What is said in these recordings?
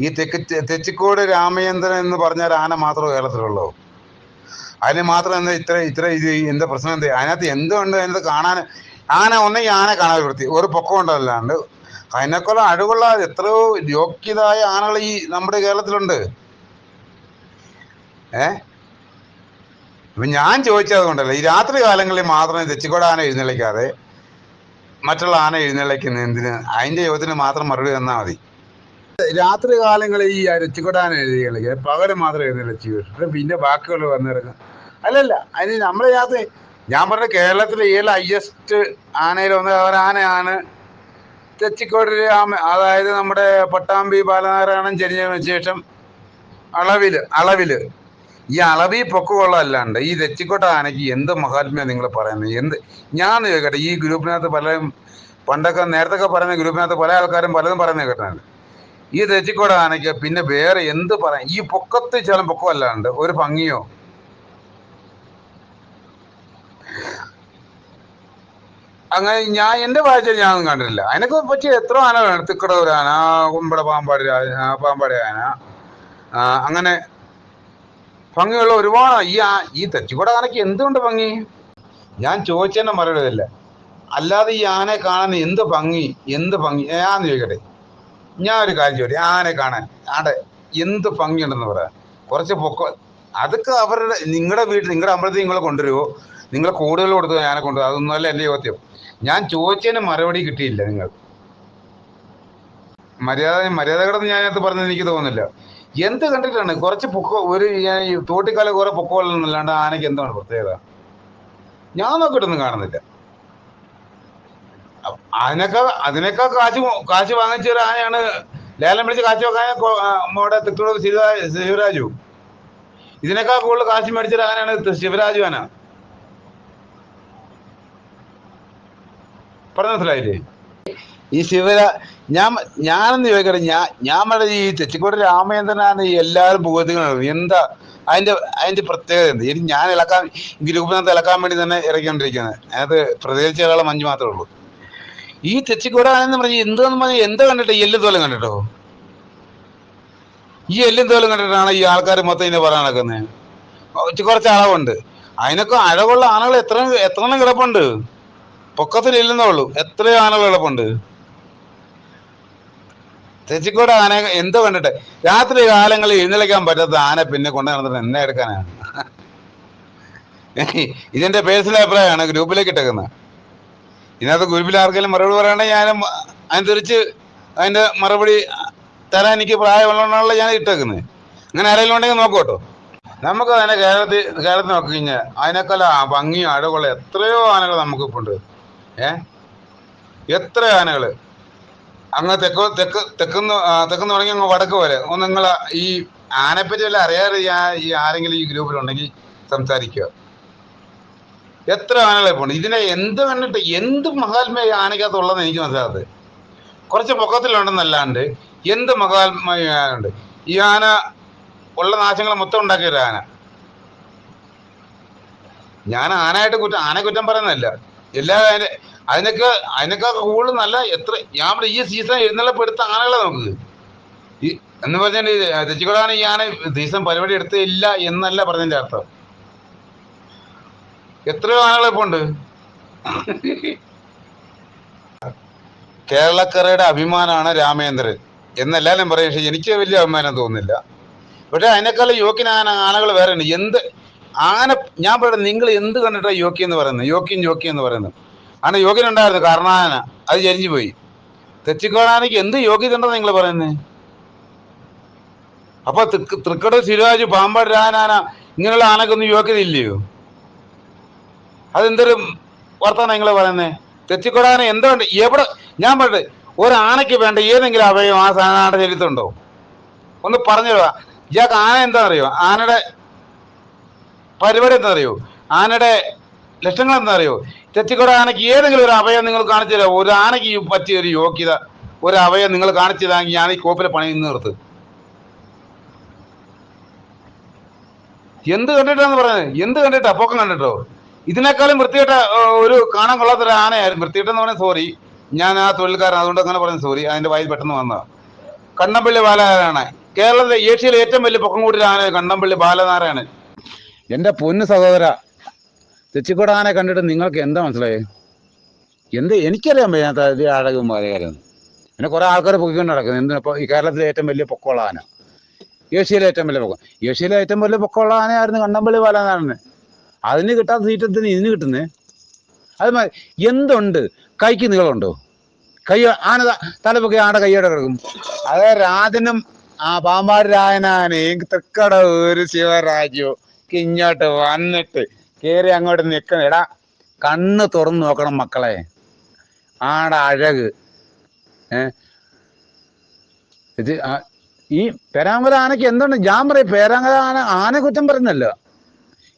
ഈ തെക്ക് തെച്ചിക്കോട് രാമചന്ദ്രൻ എന്ന് പറഞ്ഞ ആന മാത്രമേ കേരളത്തിലുള്ളൂ. അതിന് മാത്രം എന്താ ഇത്ര ഇത്ര ഇത് എന്താ പ്രശ്നം എന്താ? അതിനകത്ത് എന്തുകൊണ്ട് അതിനകത്ത് കാണാൻ? ആന ഒന്നെങ്കിൽ ആന കാണാൻ വൃത്തി. ഒരു പൊക്കം ഉണ്ടല്ലാണ്ട്. അതിനേക്കാളും അഴകുള്ള എത്രയോ യോഗ്യതായ ആനകൾ ഈ നമ്മുടെ കേരളത്തിലുണ്ട്. ഏ? ഇപ്പൊ ഞാൻ ചോദിച്ചത് കൊണ്ടല്ല ഈ രാത്രി കാലങ്ങളിൽ മാത്രമേ തെച്ചിക്കോട് ആന എഴുന്നള്ളിക്കാതെ മറ്റുള്ള ആന എഴുന്നള്ളിക്കുന്ന എന്തിന് അതിന്റെ യോഗത്തിന് മാത്രം മറുപടി തന്നാൽ മതി. രാത്രി കാലങ്ങളിൽ ഈ തെച്ചിക്കോട് ആന എഴുന്നള്ളിക്കുക പകൽ മാത്രം എഴുതി പക്ഷെ പിന്നെ വാക്കുകൾ വന്നിറങ്ങും. അല്ലല്ല അതിന് നമ്മുടെ യാത്ര ഞാൻ പറഞ്ഞ കേരളത്തിലെ ഏല ഹയസ്റ്റ് ആനയിൽ ഒന്ന് ആനയാണ് തെച്ചിക്കോട് ആമ അതായത് നമ്മുടെ പട്ടാമ്പി ബാലനാരായണൻ ചരിഞ്ഞതിന് ശേഷം അളവിൽ അളവിൽ. ഈ അളവി പൊക്കമുള്ളതല്ലാണ്ട് ഈ തെച്ചിക്കോട്ട ആനയ്ക്ക് എന്ത് മഹാത്മ്യ നിങ്ങൾ പറയുന്നത് എന്ത്? ഞാൻ കേട്ടെ ഈ ഗ്രൂപ്പിനകത്ത് പലരും പണ്ടൊക്കെ നേരത്തെ പറയുന്ന ഗ്രൂപ്പിനകത്ത് പല ആൾക്കാരും പലതും പറയുന്നത് കേട്ടാണ് ഈ തെച്ചിക്കോട് ആനയ്ക്ക് പിന്നെ വേറെ എന്ത് പറയാം ഈ പൊക്കത്ത് ചില പൊക്കമല്ലാണ്ട് ഒരു ഭംഗിയോ? അങ്ങനെ ഞാൻ എന്റെ വായിച്ച ഞാൻ കണ്ടിട്ടില്ല. അതിനൊക്കെ പറ്റിയ എത്ര ആന വേണം? തിക്കടൂർ ആന കുമ്പട പാമ്പാടി പാമ്പാടി ആന. അങ്ങനെ ഭംഗിയുള്ള ഒരുപാട് ഈ ആ- ഈ തെച്ചിക്കോട ആനയ്ക്ക് എന്തുകൊണ്ട് ഭംഗി? ഞാൻ ചോദിച്ചതിന്റെ മറുപടി അല്ലാതെ ഈ ആനയെ കാണാൻ എന്ത് ഭംഗി? എന്ത് ഭംഗി? ഞാൻ ചോദിക്കട്ടെ. ഞാൻ ഒരു കാര്യം ചോദിച്ചു ആനെ കാണാൻ. ആടെ എന്ത് ഭംഗിയുണ്ടെന്ന് പറയാം. കുറച്ച് പൊക്ക അതൊക്കെ അവരുടെ നിങ്ങളുടെ വീട്ടിൽ നിങ്ങളുടെ അമ്പലത്തിൽ നിങ്ങളെ കൊണ്ടുവരുമോ നിങ്ങൾ കൂടുതൽ കൊടുത്തു ആനെ കൊണ്ടുവരും? അതൊന്നുമല്ല എന്റെ ചോദ്യം. ഞാൻ ചോദിച്ചതിന് മറുപടി കിട്ടിയില്ല നിങ്ങൾ മര്യാദ മര്യാദകളെന്ന് അതിനകത്ത് പറഞ്ഞത് എനിക്ക് തോന്നുന്നില്ല. എന്ത് കണ്ടിട്ടാണ്? കുറച്ച് പൊക്ക ഒരു തോട്ടിക്കാല കുറെ പൊക്കമല്ലാണ്ട് ആനയ്ക്ക് എന്താണ് പ്രത്യേകത? ഞാൻ നോക്കിയിട്ടൊന്നും കാണുന്നില്ല. അതിനൊക്കെ അതിനൊക്കെ കാശ് കാശ് വാങ്ങിച്ച ഒരു ആനയാണ്. ലേലം പിടിച്ച് കാശ് വെക്കാൻ നമ്മുടെ തിക്കോട് ശിവരാജു. ഇതിനേക്കാൾ കൂടുതൽ കാശ് മേടിച്ച ഒരു ആനയാണ് ശിവരാജു ആന. പറഞ്ഞ മനസ്സിലായില്ലേ? ഈ ശിവരാ ഞാൻ ഞാനെന്ന് ചോദിക്കട്ടെ ഞാൻ ഞാൻ പറഞ്ഞ ഈ തെച്ചിക്കോട് രാമചന്ദ്രനാണ് ഈ എല്ലാവരും പുകഴ്ത്തുന്നത് എന്താ അതിന്റെ അതിന്റെ പ്രത്യേകത എന്ത്? ഇനി ഞാൻ ഇളക്കാൻ ഗ്രൂപ്പിനകത്ത് ഇളക്കാൻ വേണ്ടി തന്നെ ഇറക്കിക്കൊണ്ടിരിക്കുന്നത്. അതിനകത്ത് പ്രതികരിച്ച ഒരാളെ മഞ്ഞ് മാത്രമേ ഉള്ളൂ. ഈ തെച്ചിക്കൂടാനെന്ന് പറഞ്ഞ് എന്തെന്ന് പറഞ്ഞാൽ എന്താ കണ്ടിട്ട് എല്ലും തോലം കണ്ടിട്ടോ? ഈ എല്ലും തോലം കണ്ടിട്ടാണ് ഈ ആൾക്കാർ മൊത്തം ഇതിനെ പറയാൻ നടക്കുന്നത് കുറച്ച് അളവുണ്ട്. അതിനൊക്കെ അഴകുള്ള ആനകൾ എത്ര എത്ര കിടപ്പുണ്ട്? പൊക്കത്തിൽ ഇല്ലെന്നേ ഉള്ളൂ. എത്രയോ ആനകൾ കിടപ്പുണ്ട്. തെച്ചിക്കോട് ആന എന്തോ കണ്ടിട്ട്. രാത്രി കാലങ്ങളിൽ എഴുന്നള്ളിക്കാൻ പറ്റാത്ത ആന പിന്നെ കൊണ്ടു നടന്നിട്ട് എന്നെ എടുക്കാനാണ്. ഇതിന്റെ പേഴ്സണൽ അഭിപ്രായമാണ് ഗ്രൂപ്പിലേക്ക് ഇട്ടേക്കുന്നത് ഇതിനകത്ത് ഗ്രൂപ്പിൽ ആർക്കെങ്കിലും മറുപടി പറയണമെങ്കിൽ ഞാൻ അതിന് തിരിച്ച് അതിന്റെ മറുപടി തരാൻ എനിക്ക് പ്രായമുള്ളതുകൊണ്ടാണല്ലോ ഞാൻ ഇട്ടേക്കുന്നത് അങ്ങനെ ആരെങ്കിലും ഉണ്ടെങ്കിൽ നോക്കോട്ടോ നമുക്ക് അതിനെ കേരളത്തിൽ കേരളത്തിൽ നോക്കി കഴിഞ്ഞാൽ അതിനേക്കാൾ ഭംഗിയും അഴകുള്ള എത്രയോ ആനകൾ നമുക്കിപ്പോൾ ഉണ്ട് ഏ? എത്ര ആനകൾ അങ്ങ് തെക്ക് തെക്ക് തെക്കുന്ന് തെക്കുന്ന് തുടങ്ങി അങ്ങ് വടക്ക് പോലെ ഒന്ന് നിങ്ങൾ ഈ ആനപ്പറ്റി വല്ല അറിയാറ് ഈ ആരെങ്കിലും ഈ ഗ്രൂപ്പിലുണ്ടെങ്കിൽ സംസാരിക്കുക. എത്ര ആനകളെ പോകണം ഇതിനെ എന്ത് കണ്ടിട്ട് എന്ത് മഹാത്മ്യ ഈ ആനയ്ക്കകത്തുള്ളതെന്ന് എനിക്ക് മനസ്സിലാകത്ത് കുറച്ച് പൊക്കത്തിലുണ്ടെന്നല്ലാണ്ട് എന്ത് മഹാത്മ്യുണ്ട് ഈ ആന ഉള്ള നാശങ്ങൾ മൊത്തം ഉണ്ടാക്കിയ ഒരു ആന. ഞാൻ ആനയായിട്ട് കുറ്റം ആന കുറ്റം പറയുന്നതല്ല. എല്ലാ അതിന്റെ അതിനൊക്കെ അതിനൊക്കെ കൂടുതൽ നല്ല എത്ര ഞാൻ ഇവിടെ ഈ സീസൺ എഴുന്നള്ളപ്പെടുത്ത ആനകളെ നമുക്ക് ഈ എന്ന് പറഞ്ഞാൽ തെച്ചിക്കോടാണ് ഈ ആന സീസൺ പരിപാടി എടുത്തില്ല എന്നല്ല പറഞ്ഞതിന്റെ അർത്ഥം. എത്രയോ ആനകൾ ഇപ്പൊ ഉണ്ട്. കേരളക്കരയുടെ അഭിമാനമാണ് രാമേന്ദ്രൻ. എന്നെല്ലാവരും പറയും പക്ഷെ എനിക്ക് വലിയ അഭിമാനം തോന്നുന്നില്ല. പക്ഷെ അതിനേക്കാളും യോഗ്യനായ ആനകൾ വേറെ ഉണ്ട്. എന്ത് ആന ഞാൻ പറയുന്നത് നിങ്ങൾ എന്ത് കണ്ടിട്ടാണ് യോഗ്യം എന്ന് പറയുന്നത്? യോഗ്യം യോഗ്യം എന്ന് പറയുന്നത്. ആന യോഗ്യൻ ഉണ്ടായിരുന്നു കർണാന. അത് ചരിഞ്ഞു പോയി. തെച്ചിക്കോടാനയ്ക്ക് എന്ത് യോഗ്യത ഉണ്ടെന്ന് നിങ്ങൾ പറയുന്നത് അപ്പൊ തൃക്ക്- തൃക്കട സിരാജ് പാമ്പാട് രാനാന ഇങ്ങനെയുള്ള ആനക്കൊന്നും യോഗ്യത ഇല്ലയോ? അതെന്തൊരു വർത്തമാനം നിങ്ങൾ പറയുന്നത് തെച്ചിക്കൊടാന എന്തുകൊണ്ട് എവിടെ ഞാൻ പറയട്ടെ ഒരു ആനയ്ക്ക് വേണ്ട ഏതെങ്കിലും അവയം ആ സാധനയുടെ ചരിത്രമുണ്ടോ ഒന്ന് പറഞ്ഞു തരുക ഇയാൾക്ക് ആന എന്താണെന്നറിയോ? ആനയുടെ പരിപാടി എന്താണെന്നറിയോ? ആനയുടെ ലക്ഷങ്ങൾ എന്താണെന്നറിയോ? തെച്ചിക്കൊട ആനയ്ക്ക് ഏതെങ്കിലും ഒരു അവയം നിങ്ങൾ കാണിച്ചു തരാമോ ഒരു ആനയ്ക്ക് പറ്റിയ ഒരു യോഗ്യത ഒരു അവയം നിങ്ങൾ കാണിച്ചു തരാമെങ്കിൽ ഞാൻ ഈ കോപ്പിലെ പണി നിർത്ത്. എന്ത് കണ്ടിട്ടാന്ന് പറയുന്നത്? എന്ത് കണ്ടിട്ടാ? പൊക്കം കണ്ടിട്ടോ? ഇതിനേക്കാളും വൃത്തികെട്ട ഒരു കാണാൻ കൊള്ളാത്ത ഒരു ആനയായിരുന്നു. വൃത്തികെട്ടെന്ന് പറഞ്ഞാൽ സോറി ഞാൻ ആ തൊഴിൽക്കാരൻ അതുകൊണ്ട് അങ്ങനെ പറഞ്ഞു സോറി അതിന്റെ വായിൽ പെട്ടെന്ന് വന്നതാണ് കണ്ണമ്പള്ളി ബാലനാരായണ കേരളത്തിലെ ഏഷ്യയിലെ ഏറ്റവും വലിയ പൊക്കം കൂടിയ ആന കണ്ണമ്പള്ളി ബാലനാരായണൻ. എന്റെ പൊന്നു സഹോദര തെച്ചിക്കോട് ആനെ കണ്ടിട്ട് നിങ്ങൾക്ക് എന്താ മനസ്സിലായി? എന്ത് എനിക്കറിയാൻ വയ്യാത്ത അഴകും കാര്യം. പിന്നെ കുറെ ആൾക്കാർ പൊക്കിക്കൊണ്ട് നടക്കുന്നത് എന്തിനപ്പോൾ ഈ കേരളത്തിലെ ഏറ്റവും വലിയ പൊക്കമുള്ള ആന? ഏഷ്യയിലെ ഏറ്റവും വലിയ പൊക്കം. ഏഷ്യയിലെ ഏറ്റവും വലിയ പൊക്കമുള്ള ആനയായിരുന്നു കണ്ണമ്പള്ളി ബാലനാരായണൻ. അതിന് കിട്ടാത്ത സീറ്റ് എന്തിന് ഇതിന് കിട്ടുന്നേ? അത്. എന്തുണ്ട്? കൈക്ക് നീളമുണ്ടോ? കൈ ആന തലപ്പൊക്കെ ആടെ കൈയോടെ കിടക്കും. അതെ രാജനും ആ പാമ്പാട് രായനാനയും തൃക്കട ഒരു ശിവരാജ്യോ ഇങ്ങോട്ട് വന്നിട്ട് കയറി അങ്ങോട്ട് നിൽക്കണം എടാ കണ്ണ് തുറന്ന് നോക്കണം മക്കളെ. ആട അഴക്. ഏ? ഈ പേരാങ്കല ആനയ്ക്ക് എന്തുണ്ട്? ഞാൻ പറയും പേരാങ്കല ആന ആന കുറ്റം പറയുന്നല്ല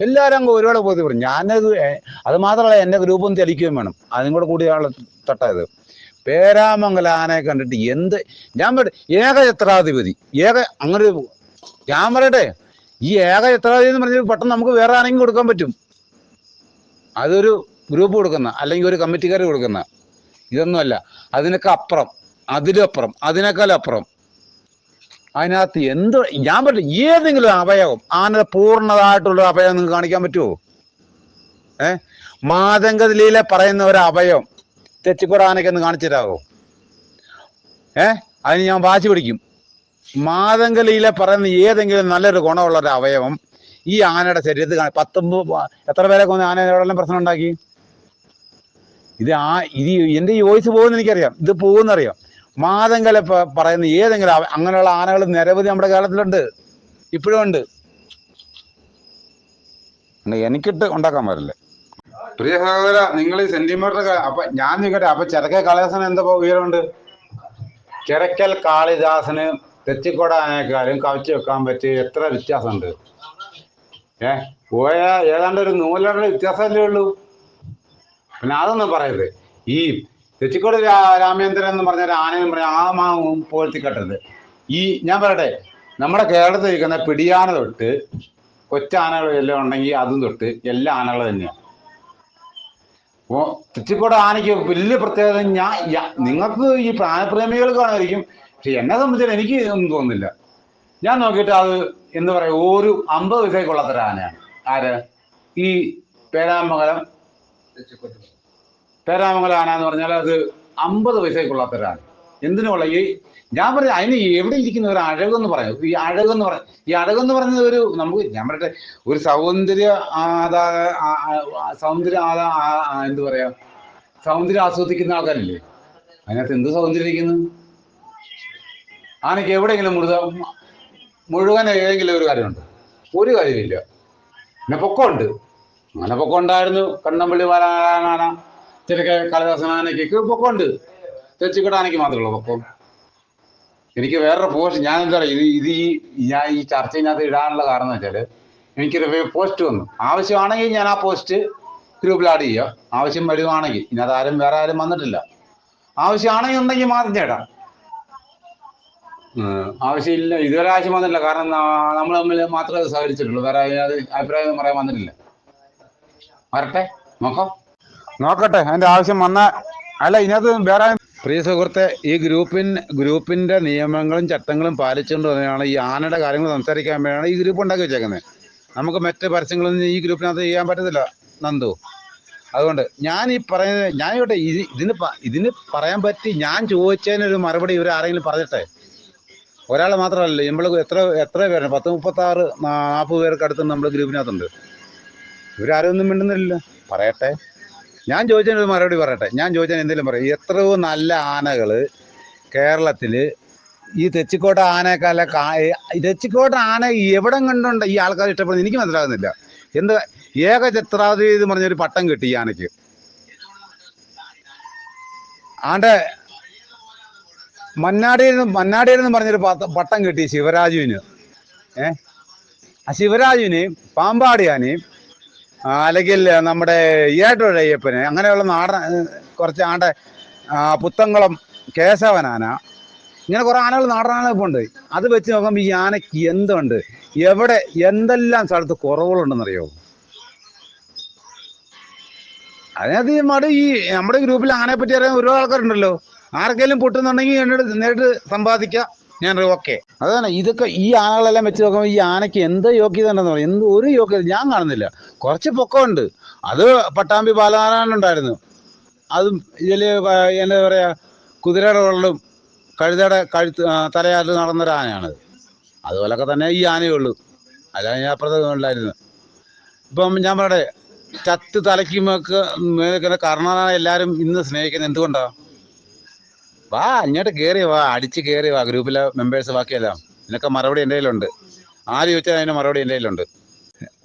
എല്ലാവരും അങ്ങ് ഒരുപാട് ബോധ്യം പറഞ്ഞു. ഞാനത് അത് മാത്രമല്ല എന്റെ ഗ്രൂപ്പും തെളിക്കുകയും വേണം. അതും കൂടെ കൂടിയാണ് തട്ടായത്. പേരാമംഗല ആനയെ കണ്ടിട്ട് എന്ത് ഞാൻ ഏക ചിത്രാധിപതി. ഏക അങ്ങനെ ഞാൻ പറയട്ടെ ഈ ഏക ചിത്രാധിപതി എന്ന് പറഞ്ഞാൽ പെട്ടെന്ന് നമുക്ക് വേറെ ആണെങ്കിൽ കൊടുക്കാൻ പറ്റും. അതൊരു ഗ്രൂപ്പ് കൊടുക്കുന്ന അല്ലെങ്കിൽ ഒരു കമ്മിറ്റിക്കാർ കൊടുക്കുന്ന. ഇതൊന്നുമല്ല. അതിനൊക്കെ അപ്പുറം അതിലപ്പുറം അതിനേക്കാളും അപ്പുറം. അതിനകത്ത് എന്ത് ഞാൻ പറ്റും ഏതെങ്കിലും അവയവം ആനയുടെ പൂർണതായിട്ടുള്ള അവയവം നിങ്ങൾക്ക് കാണിക്കാൻ പറ്റുമോ ഏ? മാതങ്കതിലെ പറയുന്ന ഒരു തെച്ചിക്കോട് ആനയ്ക്കൊന്ന് കാണിച്ചു തരാമോ ഏ? അതിന് ഞാൻ വാശി പിടിക്കും. മാതങ്കലിയിലെ പറയുന്ന ഏതെങ്കിലും നല്ലൊരു ഗുണമുള്ള ഒരു അവയവം ഈ ആനയുടെ ശരീരത്തിൽ കാണും പത്തൊമ്പത് എത്ര പേരെ കൊന്ന് ആന എവിടെല്ലാം പ്രശ്നം ഉണ്ടാക്കി? ഇത് ആ ഇത് എന്റെ വോയിസ് പോകുന്ന എനിക്കറിയാം ഇത് പോകുന്നറിയാം. മാതങ്കല പറയുന്ന ഏതെങ്കിലും അങ്ങനെയുള്ള ആനകൾ നിരവധി നമ്മുടെ കേരളത്തിലുണ്ട്. ഇപ്പോഴും ഉണ്ട്. എനിക്കിട്ട് ഉണ്ടാക്കാൻ പറ്റില്ല പ്രിയ സഹോദര നിങ്ങൾ ഈ സെന്റിമീറ്റർ അപ്പൊ ഞാൻ നിൽക്കട്ടെ അപ്പൊ ചിരക്കൽ കാളിദാസന് എന്താ ഉയരമുണ്ട്. ചിരക്കൽ കാളിദാസന് തെച്ചിക്കോട ആനേക്കാളും കവച്ച് വെക്കാൻ പറ്റിയ എത്ര വ്യത്യാസമുണ്ട്? ഏ? പോയ ഏതാണ്ട് ഒരു നൂലയുടെ വ്യത്യാസമല്ലേ ഉള്ളൂ. പിന്നെ അതൊന്നും പറയരുത്. ഈ തെച്ചിക്കോട് രാമേന്ദ്രൻ എന്ന് പറഞ്ഞ ഒരു ആനയും പറഞ്ഞ ആ മാവും പോഴ്ത്തിക്കെട്ടരുത്. ഈ ഞാൻ പറയട്ടെ നമ്മുടെ കേരളത്തിൽ ഇരിക്കുന്ന പിടിയാന തൊട്ട് കൊച്ചാനകൾ എല്ലാം ഉണ്ടെങ്കിൽ അതും തൊട്ട് എല്ലാ ആനകളും തന്നെയാണ് ഓ തെച്ചിക്കോട് ആനയ്ക്ക് വലിയ പ്രത്യേകത ഞാൻ നിങ്ങൾക്ക് ഈ പ്രാണപ്രേമികൾ കാണുമായിരിക്കും പക്ഷെ എന്നെ സംബന്ധിച്ചാൽ എനിക്ക് ഒന്നും തോന്നുന്നില്ല. ഞാൻ നോക്കിയിട്ട് അത് എന്ന് പറയാ ഒരു അമ്പത് പൈസയ്ക്ക് കൊള്ളാത്തൊരു ആനയാണ് ആര്? ഈ പേരാമംഗലം പേരാമംഗലം ആന എന്ന് പറഞ്ഞാൽ അത് അമ്പത് പൈസയ്ക്ക് പേരാണ് ആന എന്തിനുള്ള ഈ ഞാൻ പറഞ്ഞ അതിന് എവിടെ ഇരിക്കുന്ന ഒരു അഴകെന്ന് പറയാം. ഈ അഴകെന്ന് പറ ഈ അഴകെന്ന് പറയുന്നത് ഒരു നമുക്ക് ഞാൻ പറയട്ടെ ഒരു സൗന്ദര്യ ആദാ ആ- ആ- സൗന്ദര്യ ആദാ ആ- ആ- എന്ത് പറയാ സൗന്ദര്യം ആസ്വദിക്കുന്ന ആൾക്കാരില്ലേ? അതിനകത്ത് എന്ത് സൗന്ദര്യം ഇരിക്കുന്നു? ആനയ്ക്ക് എവിടെയെങ്കിലും മുഴുവൻ മുഴുവൻ ഏതെങ്കിലും ഒരു കാര്യമുണ്ട്. ഒരു കാര്യമില്ല പിന്നെ പൊക്കമുണ്ട്. അങ്ങനെ പൊക്കം ഉണ്ടായിരുന്നു. കണ്ണമ്പള്ളി വാലാന കാളിദാസൻ ആനയ്ക്ക് പൊക്കമുണ്ട്. തെച്ചിക്കിടാനയ്ക്ക് മാത്രമേ ഉള്ളൂ പൊക്കം എനിക്ക് വേറൊരു പോസ്റ്റ് ഞാൻ എന്താ പറയുക ഇത് ഇത് ഈ ഞാൻ ഈ ചർച്ചയിനകത്ത് ഇടാനുള്ള കാരണം എന്ന് വെച്ചാൽ എനിക്കൊരു പോസ്റ്റ് വന്നു. ആവശ്യമാണെങ്കിൽ ഞാൻ ആ പോസ്റ്റ് ഗ്രൂപ്പിൽ ആഡ് ചെയ്യാം. ആവശ്യം വരുവാണെങ്കിൽ ഇതിനകത്ത് ആരും വേറെ ആരും വന്നിട്ടില്ല. ആവശ്യമാണെങ്കിൽ ഉണ്ടെങ്കിൽ മാത്രം ചേട്ടാ ആവശ്യമില്ല ഇതുവരെ ആവശ്യം വന്നിട്ടില്ല. കാരണം നമ്മൾ തമ്മിൽ മാത്രമേ സഹകരിച്ചിട്ടുള്ളൂ. വേറെ അത് അഭിപ്രായം പറയാൻ വന്നിട്ടില്ല. വരട്ടെ നോക്കാം. നോക്കട്ടെ അതിന്റെ ആവശ്യം വന്ന അല്ല ഇതിനകത്ത് വേറെ പ്രിയ സുഹൃത്തെ ഈ ഗ്രൂപ്പിൻ ഗ്രൂപ്പിന്റെ നിയമങ്ങളും ചട്ടങ്ങളും പാലിച്ചുകൊണ്ട് തന്നെയാണ് ഈ ആനയുടെ കാര്യങ്ങൾ സംസാരിക്കാൻ വേണ്ടിയാണ് ഈ ഗ്രൂപ്പ് ഉണ്ടാക്കി വെച്ചേക്കുന്നത് നമുക്ക് മറ്റ് പരസ്യങ്ങളൊന്നും ഈ ഗ്രൂപ്പിനകത്ത് ചെയ്യാൻ പറ്റത്തില്ല നന്ദു. അതുകൊണ്ട് ഞാൻ ഈ പറയുന്നത് ഞാൻ ഇവിടെ ഇത് ഇതിന് ഇതിന് പറയാൻ പറ്റി ഞാൻ ചോദിച്ചതിനൊരു മറുപടി ഇവർ ആരെങ്കിലും പറഞ്ഞിട്ടെ? ഒരാൾ മാത്രമല്ല നമ്മൾ എത്ര എത്ര പേരാണ്? പത്ത് മുപ്പത്താറ് നാൽപ്പത് പേർക്ക് അടുത്ത് നമ്മൾ ഗ്രൂപ്പിനകത്തുണ്ട്. ഇവരാരും ഒന്നും മിണ്ടുന്നില്ല പറയട്ടെ. ഞാൻ ചോദിച്ചതിന് ഒരു മറുപടി പറയട്ടെ. ഞാൻ ചോദിച്ചാൽ എന്തെങ്കിലും പറയും. എത്രയോ നല്ല ആനകൾ കേരളത്തിൽ ഈ തെച്ചിക്കോട്ട ആനയെക്കാളെ കാ തെച്ചിക്കോട്ട ആന എവിടെ കണ്ടുണ്ട് ഈ ആൾക്കാർ ഇഷ്ടപ്പെടുന്നത് എനിക്ക് മനസ്സിലാകുന്നില്ല. എന്ത് ഏക ചിത്രാതി എന്ന് പറഞ്ഞൊരു പട്ടം കിട്ടി ഈ ആനയ്ക്ക്. ആണ്ടെ മന്നാടിയിൽ നിന്ന് മന്നാടിയിൽ നിന്ന് പറഞ്ഞൊരു പട്ടം കിട്ടി ശിവരാജുവിന്. ഏ? ആ ശിവരാജുവിനെയും പാമ്പാടിയാനെയും അല്ലെങ്കിൽ നമ്മുടെ ഈയാട്ടൊഴയ്യപ്പന് അങ്ങനെയുള്ള നാടൻ കുറച്ച് ആണ്ട് പുത്തങ്കുളം കേശവനാന ഇങ്ങനെ കുറെ ആനകൾ നാടനാന ഇപ്പോൾ ഉണ്ട്. അത് വെച്ച് നോക്കുമ്പോൾ ഈ ആനയ്ക്ക് എന്തുണ്ട്? എവിടെ എന്തെല്ലാം സ്ഥലത്ത് കുറവുകളുണ്ടെന്നറിയോ? അതിനകത്ത് മടു ഈ നമ്മുടെ ഗ്രൂപ്പിൽ ആനയെ പറ്റി അറിയാൻ ഒരുപാട് ആൾക്കാരുണ്ടല്ലോ. ആർക്കെങ്കിലും പൊട്ടുന്നുണ്ടെങ്കിൽ എന്നോട് നേരിട്ട് സമ്പാദിക്കാം. ഞാൻ ഓക്കെ. അതാണ് ഇതൊക്കെ ഈ ആനകളെല്ലാം വെച്ച് നോക്കുമ്പോൾ ഈ ആനയ്ക്ക് എന്ത് യോഗ്യത ഉണ്ടെന്ന് പറയും. എന്ത് ഒരു യോഗ്യത ഞാൻ കാണുന്നില്ല. കുറച്ച് പൊക്കമുണ്ട്. അത് പട്ടാമ്പി ബാലനാരായണൻ ഉണ്ടായിരുന്നു. അതും ഇതിൽ എന്താ പറയുക കുതിരയുടെ വെള്ളം കഴുതയുടെ കഴുത്ത് ആ, നടന്നൊരു ആനയാണത് അതുപോലൊക്കെ തന്നെ ഈ ആനയുള്ളൂ അല്ലാതെ ഞാൻ അപ്പുറത്ത് ഉണ്ടായിരുന്നു ഇപ്പം ഞാൻ പറയട്ടെ ചത്ത് തലയ്ക്കുമൊക്കെ കർണാടക എല്ലാവരും ഇന്ന് സ്നേഹിക്കുന്നത്. എന്തുകൊണ്ടാ? വാ അങ്ങോട്ട് കയറി വാ അടിച്ച് കയറി വാ ഗ്രൂപ്പിലെ മെമ്പേഴ്സ് ബാക്കിയെല്ലാം. നിനക്ക് മറുപടി എന്റെ കയ്യിലുണ്ട്. ആര് ചോദിച്ചാൽ അതിന് മറുപടി എന്റെ കയ്യിലുണ്ട്.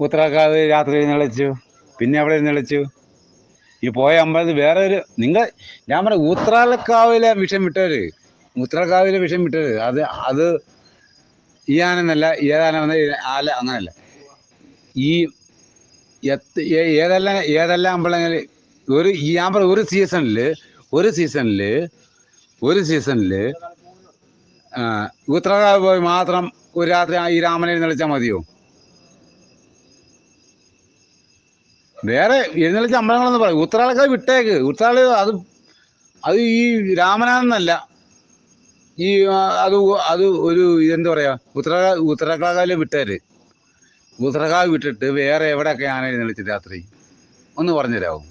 ഉത്തരാക്കാവ് രാത്രി എഴുന്നള്ളിച്ചു പിന്നെ അവിടെ എഴുന്നള്ളിച്ചു ഈ പോയ അമ്പലത്തിൽ വേറെ ഒരു നിങ്ങൾ ഞാൻ പറയാം ഊത്രാലക്കാവിലെ വിഷം വിട്ടവര്. ഊത്രാലക്കാവിലെ വിഷം വിട്ടവര്. അത് അത് ഈ ആനെന്നല്ല ഏതാനം വന്ന ആല അങ്ങനല്ല. ഈ ഏതെല്ലാം ഏതെല്ലാം അമ്പലങ്ങളിൽ ഒരു ഈ ഞാൻ പറയാം ഒരു സീസണിൽ ഒരു സീസണിൽ ഒരു സീസണിൽ ഉത്തരകാവ് പോയി മാത്രം ഒരു രാത്രി ഈ രാമനെ എഴുന്നള്ളിച്ചാൽ മതിയോ? വേറെ എഴുന്നള്ളിച്ച അമ്പലങ്ങളെന്ന് പറയും ഉത്രാളൊക്കെ വിട്ടേക്ക്. ഉത്തരാള അത് അത് ഈ രാമനാണെന്നല്ല ഈ അത് അത് ഒരു എന്താ പറയാ ഉത്തര ഉത്തരക്കാവിലെ വിട്ടേര്. ഉത്തരക്കാവ് വിട്ടിട്ട് വേറെ എവിടെയൊക്കെ ആന എഴുന്നള്ളിച്ച് രാത്രി? ഒന്ന് പറഞ്ഞുതരാമോ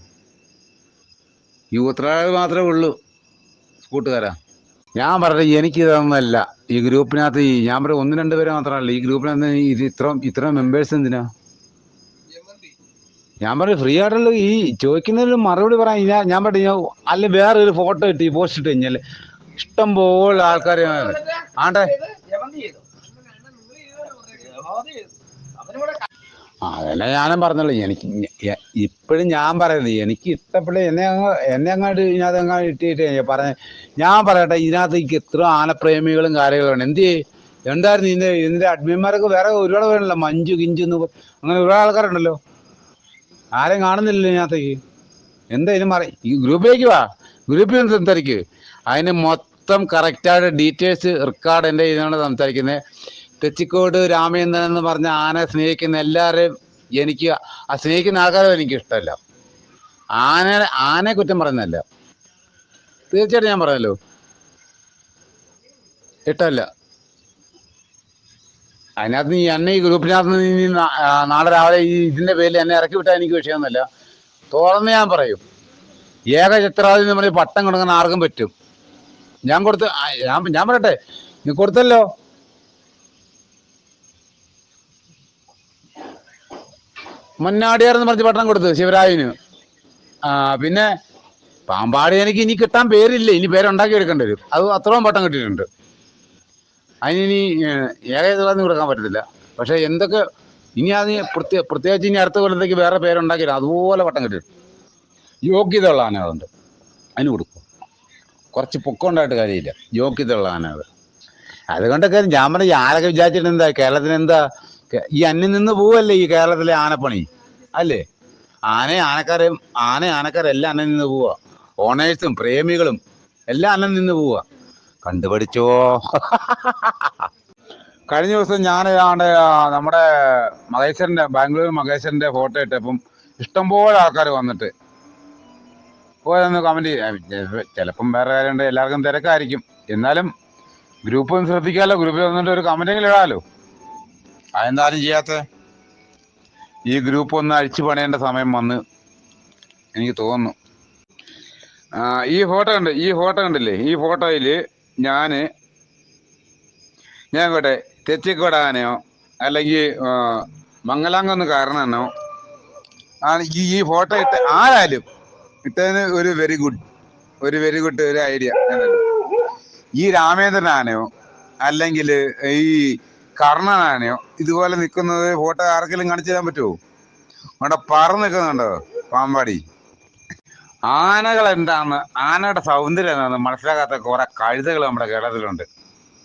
ഈ ഉത്തരകാവ് മാത്രമേ ഉള്ളൂ. കൂട്ടുകാരാ? ഞാൻ പറഞ്ഞത് എനിക്ക് ഇതൊന്നല്ല ഈ ഗ്രൂപ്പിനകത്ത് ഈ ഞാൻ പറയും ഒന്ന് രണ്ട് പേര് മാത്രമല്ല. ഈ ഗ്രൂപ്പിനകത്ത് ഇത് ഇത്ര ഇത്ര മെമ്പേഴ്സ് എന്തിനാ? ഞാൻ പറഞ്ഞു ഫ്രീ ആയിട്ടുള്ള ഈ ചോദിക്കുന്നതിന് മറുപടി പറയാൻ ഞാൻ ഞാൻ പറഞ്ഞു അല്ല വേറെ ഒരു ഫോട്ടോ ഇട്ട് ഈ പോസ്റ്റ് ഇട്ട് കഴിഞ്ഞാൽ ഇഷ്ടം പോലെ ആൾക്കാർ ആണ്ടെ? അതല്ല ഞാനും പറഞ്ഞല്ലോ എനിക്ക് ഇപ്പോഴും ഞാൻ പറയുന്നത് എനിക്ക് ഇഷ്ടപ്പെട്ട എന്നെ അങ്ങ് എന്നെ അങ്ങോട്ട് ഇതിനകത്ത് അങ്ങോട്ട് ഇട്ടിട്ട് പറഞ്ഞ ഞാൻ പറയട്ടെ ഇതിനകത്ത് എനിക്ക് എത്ര ആനപ്രേമികളും കാര്യങ്ങളും എന്ത്? എന്തായിരുന്നു ഇതിന്റെ ഇതിന്റെ അഡ്മിന്മാരൊക്കെ വേറെ ഒരുപാട് പേരുണ്ടല്ലോ. മഞ്ജു കിഞ്ചു എന്ന് അങ്ങനെ ഒരുപാട് ആൾക്കാരുണ്ടല്ലോ. ആരെയും കാണുന്നില്ലല്ലോ ഇതിനകത്തേക്ക്. എന്താ ഇതിന് മറി ഈ ഗ്രൂപ്പിലേക്ക് വാ. ഗ്രൂപ്പിൽ നിന്ന് സംസാരിക്കും. അതിന് മൊത്തം കറക്റ്റായിട്ട് ഡീറ്റെയിൽസ് റെക്കോർഡ് എന്റെ ഇതിനാണ് സംസാരിക്കുന്നത്. തെച്ചിക്കോട് രാമചന്ദ്രൻ എന്ന് പറഞ്ഞ ആനെ സ്നേഹിക്കുന്ന എല്ലാവരെയും എനിക്ക് ആ സ്നേഹിക്കുന്ന ആൾക്കാരും എനിക്ക് ഇഷ്ടമല്ല. ആന ആനയെ കുറ്റം പറയുന്നതല്ല. തീർച്ചയായിട്ടും ഞാൻ പറഞ്ഞല്ലോ. ഇഷ്ടമല്ല. അതിനകത്ത് നീ എന്നെ ഈ ഗ്രൂപ്പിനകത്ത് നീ നാളെ രാവിലെ ഈ ഇതിന്റെ പേരിൽ എന്നെ ഇറക്കി വിട്ടാൽ എനിക്ക് വിഷയമൊന്നുമില്ല. തുറന്ന് ഞാൻ പറയും. ഏക ചിത്രാതി നമ്മൾ പട്ടം കൊടുക്കാൻ ആർക്കും പറ്റും. ഞാൻ കൊടുത്ത് ഞാൻ ഞാൻ പറയട്ടെ. നീ കൊടുത്തല്ലോ. മുന്നാടിയാർന്ന് പറഞ്ഞ് പട്ടണം കൊടുത്തു ശിവരായുവിന് ആ പിന്നെ പാമ്പാടി എനിക്ക് ഇനി കിട്ടാൻ പേരില്ല ഇനി പേരുണ്ടാക്കി എടുക്കേണ്ടി വരും. അത് അത്രയും പട്ടം കിട്ടിയിട്ടുണ്ട്. അതിനി ഏകദേശം കൊടുക്കാൻ പറ്റത്തില്ല. പക്ഷെ എന്തൊക്കെ ഇനി അത് പ്രത്യേക പ്രത്യേകിച്ച് ഇനി അടുത്ത കൊല്ലത്തേക്ക് വേറെ പേരുണ്ടാക്കി അതുപോലെ പട്ടം കിട്ടിയിട്ടുണ്ട്. യോഗ്യത ഉള്ള ആന അതുണ്ട് അതിന് കൊടുക്കും. കുറച്ച് പൊക്കമുണ്ടായിട്ട് കാര്യമില്ല. യോഗ്യത ഉള്ള ആന അത് അതുകൊണ്ടൊക്കെ ഞാൻ പറഞ്ഞ ആരൊക്കെ വിചാരിച്ചിട്ട് എന്താ കേരളത്തിന് എന്താ ഈ അന്യം നിന്ന് പോവല്ലേ ഈ കേരളത്തിലെ ആനപ്പണി? അല്ലേ? ആന ആനക്കാരെ ആന ആനക്കാരെല്ലാം അന്നം നിന്ന് പോവാ. ഓണേഴ്സും പ്രേമികളും എല്ലാം അന്നം നിന്ന് പോവാ. കണ്ടുപഠിച്ചോ? കഴിഞ്ഞ ദിവസം ഞാൻ ആണ്ട് നമ്മുടെ മഹേശ്വരന്റെ ബാംഗ്ലൂർ മഹേശ്വരന്റെ ഫോട്ടോ ഇട്ടപ്പം ഇഷ്ടംപോലെ ആൾക്കാർ വന്നിട്ട്. പോയതൊന്ന് കമന്റ് ചിലപ്പം വേറെ കാര്യമുണ്ട് എല്ലാവർക്കും തിരക്കായിരിക്കും. എന്നാലും ഗ്രൂപ്പ് ഒന്ന് ശ്രദ്ധിക്കാമല്ലോ ഗ്രൂപ്പിൽ വന്നിട്ട് ഒരു കമന്റെങ്കിലും ഇടാമല്ലോ അതെന്താരും ചെയ്യാത്ത ഈ ഗ്രൂപ്പ് ഒന്ന് അഴിച്ചു പണിയേണ്ട സമയം വന്ന് എനിക്ക് തോന്നുന്നു. ഈ ഫോട്ടോ കണ്ട് ഈ ഫോട്ടോ കണ്ടില്ലേ? ഈ ഫോട്ടോയിൽ ഞാൻ ഞാൻ കോട്ടെ തെറ്റിക്കൊടാനോ അല്ലെങ്കിൽ മംഗലാംഗം കാരണനോ ആണ് ഈ ഈ ഫോട്ടോ ഇട്ട് ആരായാലും ഇട്ടതിന് ഒരു വെരി ഗുഡ് ഒരു വെരി ഗുഡ് ഒരു ഐഡിയ ഈ രാമേന്ദ്രൻ അല്ലെങ്കിൽ ഈ കർണനാനയോ ഇതുപോലെ നിൽക്കുന്നത് ഫോട്ടോ ആർക്കെങ്കിലും കാണിച്ചു തരാൻ പറ്റുമോ? അവിടെ പറന്ന് നിൽക്കുന്നുണ്ടോ പാമ്പാടി. ആനകൾ എന്താന്ന് ആനയുടെ സൗന്ദര്യം എന്താണെന്ന് മനസ്സിലാക്കാത്ത കുറെ കഴുതകൾ നമ്മുടെ കേരളത്തിലുണ്ട്.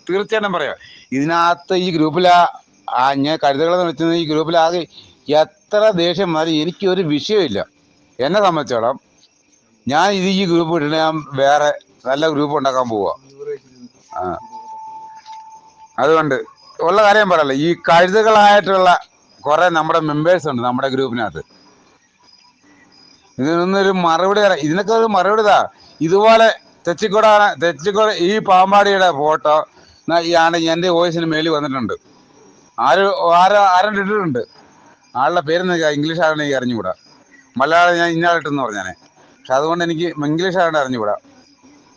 തീർച്ചയായിട്ടും പറയാം. ഇതിനകത്ത് ഈ ഗ്രൂപ്പിൽ ആ ഞാൻ കഴുതകളെന്ന് വെച്ചാൽ ഈ ഗ്രൂപ്പിലാകെ എത്ര ദേഷ്യം മാറി എനിക്ക് ഒരു വിഷയമില്ല. എന്നെ സംബന്ധിച്ചോളം ഞാൻ ഇത് ഈ ഗ്രൂപ്പ് ഇട്ടിട്ട് ഞാൻ വേറെ നല്ല ഗ്രൂപ്പ് ഉണ്ടാക്കാൻ പോവാ. അതുകൊണ്ട് ഉള്ള കാര്യം പറയല്ലോ ഈ കഴുതകളായിട്ടുള്ള കുറെ നമ്മുടെ മെമ്പേഴ്സ് ഉണ്ട് നമ്മുടെ ഗ്രൂപ്പിനകത്ത് ഇതിനൊന്നൊരു മറുപടി തരാം. ഇതിനൊക്കെ ഒരു മറുപടി താ ഇതുപോലെ തെച്ചിക്കോടാന തെച്ചിക്കോട് ഈ പാമ്പാടിയുടെ ഫോട്ടോ ആണ് എന്റെ വോയിസിന് മേലിൽ വന്നിട്ടുണ്ട്. ആര് ആരോ ആരും ഇട്ടിട്ടുണ്ട്? ആളുടെ പേരെന്ന് ഇംഗ്ലീഷ് ആരാണ് എനിക്ക് അറിഞ്ഞുകൂടാ. മലയാളം ഞാൻ ഇന്നാളിട്ടെന്ന് പറഞ്ഞാനേ പക്ഷെ അതുകൊണ്ട് എനിക്ക് ഇംഗ്ലീഷ് ആരാണ് അറിഞ്ഞുകൂടാ.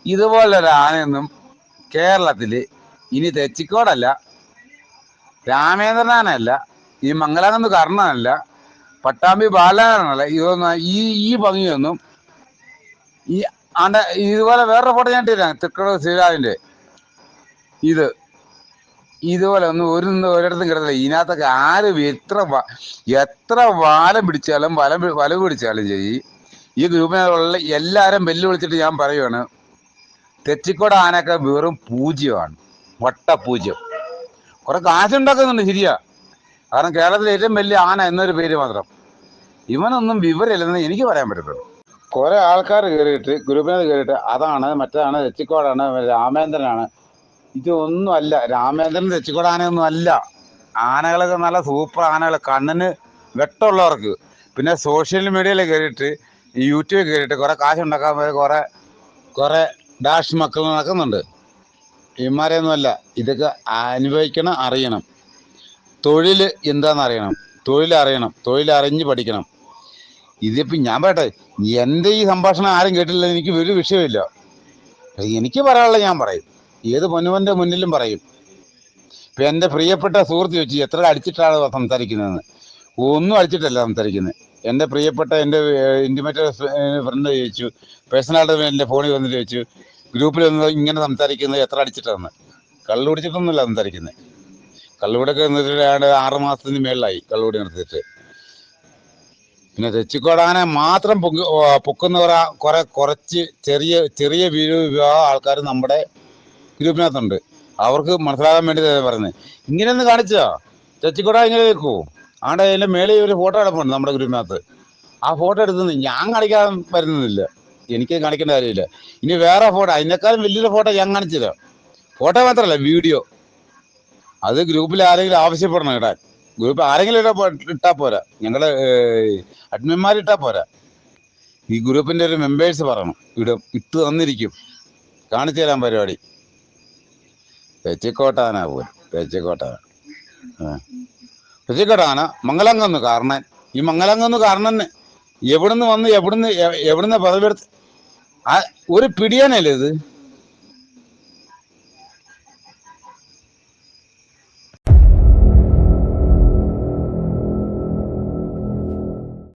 ഇതുപോലൊരു ആനയൊന്നും കേരളത്തിൽ ഇനി തെച്ചിക്കോടല്ല രാമേന്ദ്രനാനല്ല ഈ മംഗലാനന്ദ് കർണനല്ല പട്ടാമ്പി ബാലനാനല്ല ഇതൊന്നും ഈ ഈ ഭംഗിയൊന്നും ഈ ആണ്ട ഇതുപോലെ വേറെ ഫോട്ടോ ഞാൻ ഇട്ടിരാം തൃക്കട ശ്രീരാവിന്റെ ഇത് ഇതുപോലെ ഒന്നും ഒരു ഒരിടത്തും കിടത്തില്ല ഇതിനകത്തൊക്കെ ആര് എത്ര എത്ര വാലം പിടിച്ചാലും വലം വല പിടിച്ചാലും ചെയ്യും ഈ ഗ്രൂപ്പിനുള്ള എല്ലാവരും വെല്ലുവിളിച്ചിട്ട് ഞാൻ പറയുവാണ് തെച്ചിക്കോട് ആനൊക്കെ വെറും പൂജ്യമാണ് വട്ട പൂജ്യം. കുറെ കാശുണ്ടാക്കുന്നുണ്ട് ശരിയാ. കാരണം കേരളത്തിലെ ഏറ്റവും വലിയ ആന എന്നൊരു പേര് മാത്രം. ഇവനൊന്നും വിവരമില്ലെന്ന് എനിക്ക് പറയാൻ പറ്റത്തുള്ളൂ. കുറെ ആൾക്കാർ കയറിയിട്ട് ഗ്രൂപ്പിനകത്ത് കയറിയിട്ട് അതാണ് മറ്റേതാണ് തെച്ചിക്കോടാണ് രാമേന്ദ്രനാണ്. ഇതൊന്നും അല്ല. രാമേന്ദ്രൻ തെച്ചിക്കോട് ആനയൊന്നും അല്ല. ആനകളൊക്കെ നല്ല സൂപ്പർ ആനകൾ കണ്ണിന് വെട്ടമുള്ളവർക്ക്. പിന്നെ സോഷ്യൽ മീഡിയയിൽ കയറിയിട്ട് യൂട്യൂബിൽ കയറിയിട്ട് കുറെ കാശുണ്ടാക്കാൻ പോയ കുറെ കുറെ ഡാഷ് മക്കൾ നടക്കുന്നുണ്ട്. ഇമാരെയൊന്നുമല്ല ഇതൊക്കെ അനുഭവിക്കണം അറിയണം. തൊഴിൽ എന്താണെന്ന് അറിയണം തൊഴിൽ അറിയണം തൊഴിൽ അറിഞ്ഞ് പഠിക്കണം. ഇതിപ്പോൾ ഞാൻ പറയട്ടെ എന്റെ ഈ സംഭാഷണം ആരും കേട്ടില്ല എനിക്ക് ഒരു വിഷയമില്ല എനിക്ക് പറയാനുള്ളത് ഞാൻ പറയും. ഏത് പൊന്നുവന്റെ മുന്നിലും പറയും. ഇപ്പം എന്റെ പ്രിയപ്പെട്ട സുഹൃത്ത് ചോദിച്ചു എത്ര അടിച്ചിട്ടാണ് സംസാരിക്കുന്നതെന്ന്? ഒന്നും അടിച്ചിട്ടല്ല സംസാരിക്കുന്നത്. എന്റെ പ്രിയപ്പെട്ട എന്റെ ഇന്റിമേറ്റ് ഫ്രണ്ട് ചോദിച്ചു പേഴ്സണലായിട്ട് എന്റെ ഫോണിൽ വന്നിട്ട് ചോദിച്ചു ഗ്രൂപ്പിൽ വന്ന് ഇങ്ങനെ സംസാരിക്കുന്നത് എത്ര അടിച്ചിട്ടാണ് കള്ളു കുടിച്ചിട്ടൊന്നുമല്ല സംസാരിക്കുന്നത്. കള്ളുകൂടൊക്കെ നിർത്തിയിട്ട് ആറ് മാസത്തിന് മേളിലായി കള്ളുകൂടി നിർത്തിയിട്ട്. പിന്നെ തെച്ചിക്കോടാനെ മാത്രം ഓ, പൊക്കുന്ന കുറെ കുറെ കുറച്ച് ചെറിയ ചെറിയ വിഭാഗം ആൾക്കാർ നമ്മുടെ ഗ്രൂപ്പിനകത്തുണ്ട്. അവർക്ക് മനസ്സിലാകാൻ വേണ്ടി പറയുന്നത് ഇങ്ങനെ ഒന്ന് കാണിച്ചോ? തെച്ചിക്കോട ഇങ്ങനെ വെക്കൂ ആടെ അതിന്റെ മേളിൽ ഒരു ഫോട്ടോ കിടപ്പുണ്ട് നമ്മുടെ ഗ്രൂപ്പിനകത്ത്. ആ ഫോട്ടോ എടുത്തുനിന്ന് ഞാൻ കാണിക്കാൻ വരുന്നില്ല എനിക്ക് കാണിക്കേണ്ട കാര്യമില്ല. ഇനി വേറെ ഫോട്ടോ അതിനേക്കാളും വലിയൊരു ഫോട്ടോ ഞാൻ കാണിച്ചില്ല ഫോട്ടോ മാത്രമല്ല വീഡിയോ. അത് ഗ്രൂപ്പിൽ ആരെങ്കിലും ആവശ്യപ്പെടണം ഇടാൻ ഗ്രൂപ്പ് ആരെങ്കിലും ഇടാ ഇട്ടാ പോരാ. ഞങ്ങൾ അഡ്മിന്മാർ ഇട്ടാ പോരാ. ഈ ഗ്രൂപ്പിന്റെ ഒരു മെമ്പേഴ്സ് പറയണം. ഇടും ഇട്ട് തന്നിരിക്കും. കാണിച്ചു തരാൻ പരിപാടി. തെച്ചിക്കോട്ടാനാ പോലും തെച്ചിക്കോട്ടാന. തെച്ചിക്കോട്ടാന മംഗലംകുന്ന് കാരണൻ. ഈ മംഗലംകുന്ന് കാരണന് എവിടുന്ന് വന്ന് എവിടുന്ന് എവിടുന്ന് പദവിയെടുത്ത് ആ ഒരു പിടിയാനല്ലേ ഇത്